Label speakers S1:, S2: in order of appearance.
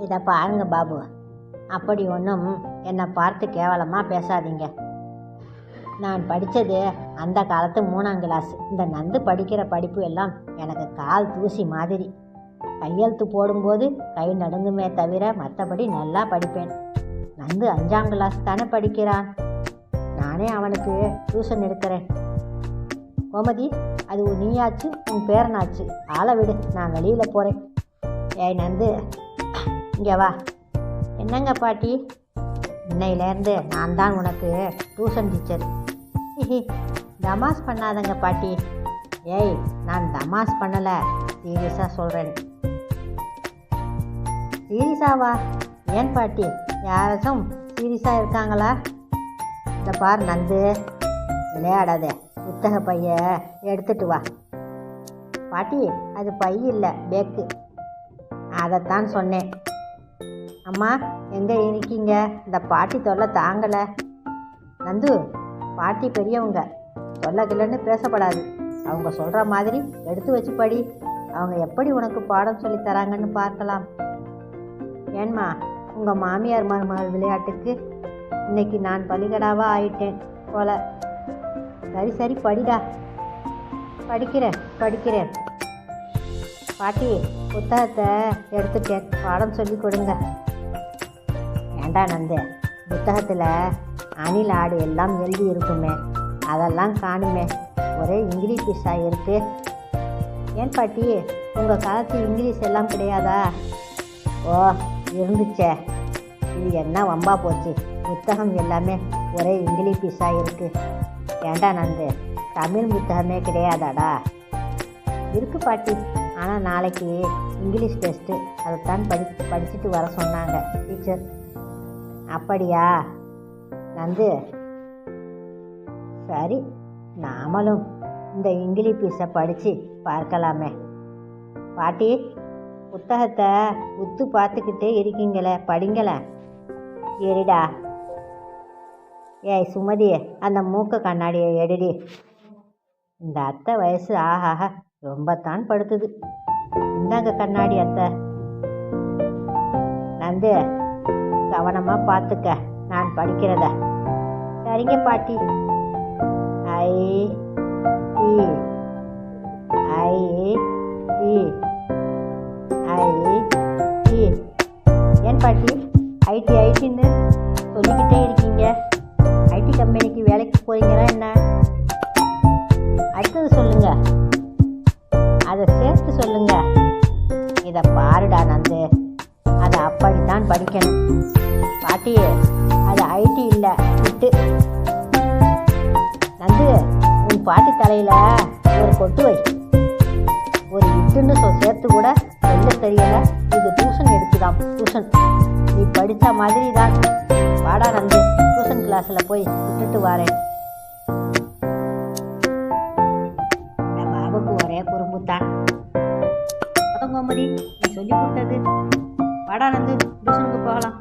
S1: இதை பாருங்க பாபு. அப்படி ஒன்றும் என்னை பார்த்து கேவலமாக பேசாதீங்க. நான் படித்தது அந்த காலத்து மூணாம் கிளாஸ் இந்த நந்து படிக்கிற படிப்பு எல்லாம் எனக்கு கால் தூசி மாதிரி. கையெழுத்து போடும்போது கை நடுங்குமே தவிர மற்றபடி நல்லா படிப்பேன். நந்து அஞ்சாம் கிளாஸ் தானே படிக்கிறான். நானே அவனுக்கு டியூஷன் எடுக்கிறேன். கோமதி அது நீயாச்சு உன் பேரனாச்சு. ஆளை விடு நான் வெளியில் போகிறேன் ஏய் நந்து இங்கே வா. என்னங்க பாட்டி? இன்னையிலேருந்து நான் தான் உனக்கு டியூஷன் டீச்சர் தமாஸ் பண்ணாதங்க பாட்டி. ஏய் நான் தமாஸ் பண்ணலை. சீரியஸாக சொல்கிறேன் சீரியஸாவா ஏன் பாட்டி? யாராச்சும் சீரியஸாக இருக்காங்களா? இந்த பார் நந்து. விளையாடாத. புத்தக பைய எடுத்துட்டு வா. பாட்டி அது பை இல்லை பேக்கு அதைத்தான் சொன்னேன். அம்மா எங்கே இருக்கீங்க? இந்த பாட்டி தொல்லை தாங்கலை. நந்து பாட்டி பெரியவங்க தொல்லை கில்லன்னு பேசப்படாது. அவங்க சொல்கிற மாதிரி எடுத்து வச்சு படி. அவங்க எப்படி உனக்கு பாடம் சொல்லி தராங்கன்னு பார்க்கலாம். ஏன்மா உங்கள் மாமியார் மருமகள் விளையாட்டுக்கு இன்னைக்கு நான் பலிகடாவாக ஆயிட்டேன் போல. சரி சரி படிடா. படிக்கிறேன் படிக்கிறேன். பாட்டி புத்தகத்தை எடுத்துட்டேன். பாடம் சொல்லி கொடுங்க. ஏண்டா நந்து. புத்தகத்தில் அணில் ஆடு எல்லாம் எழுதி இருக்குமே. அதெல்லாம் காணுமே. ஒரே இங்கிலீஷ் பீஸாக இருக்கு. ஏன் பாட்டி? உங்கள் காலத்து இங்கிலீஷ் எல்லாம் கிடையாதா? ஓ இருந்துச்சே. இது என்ன வம்பா போச்சு? புத்தகம் எல்லாமே ஒரே இங்கிலீஷ் பீஸாக இருக்கு. ஏண்டா நந்து? தமிழ் புத்தகமே கிடையாதாடா? இருக்கு பாட்டி. ஆனால் நாளைக்கு இங்கிலீஷ் டெஸ்ட்டு. அதைத்தான் படி படிச்சுட்டு வர சொன்னாங்க டீச்சர். அப்படியா? நந்து. சரி நாமளும் இந்த இங்கிலீஷ் பீஸை படித்து பார்க்கலாமே. பாட்டி புத்தகத்தை உத்து பார்த்துக்கிட்டே இருக்கீங்களே படிங்களே. எரிடா ஏய் சுமதி அந்த மூக்க கண்ணாடியை எடுடி. இந்த அத்தை வயசு ஆஹாஹா ரொம்பத்தான் படுத்துது. இந்தாங்க கண்ணாடி அத்தை. நந்து கவனமா பார்த்துக்க நான் படிக்கிறத. சரிங்க பாட்டி. I T. I T. I T. ஏன் பாட்டி? ஐடி ஐடின்னு சொல்லிக்கிட்டே இருக்கீங்க. ஐடி கம்பெனிக்கு வேலைக்கு போறீங்களா என்ன? அடுத்தது சொல்லுங்க. அதை சேர்த்து சொல்லுங்க. இதை பாருடா நந்து. அதை அப்படித்தான் படிக்கணும். பாட்டி அது ஐடி இல்லை விட்டு. நந்து உன் பாட்டி தலையில ஒரு கொட்டு வை. ஒரு இட்டுன்னு சொ சேர்த்து கூட சொல்ல தெரியல. இது டியூஷன் எடுத்துதான் டியூஷன் நீ படித்த மாதிரி தான் வாடா நந்து டியூஷன் கிளாஸில் போய் விட்டுட்டு வரேன். பாபுக்கு ஒரே குறும்புத்தான். கோமதி நீ சொல்லி கொடுத்தது. வாடா நந்து டியூஷனுக்கு போகலாம்.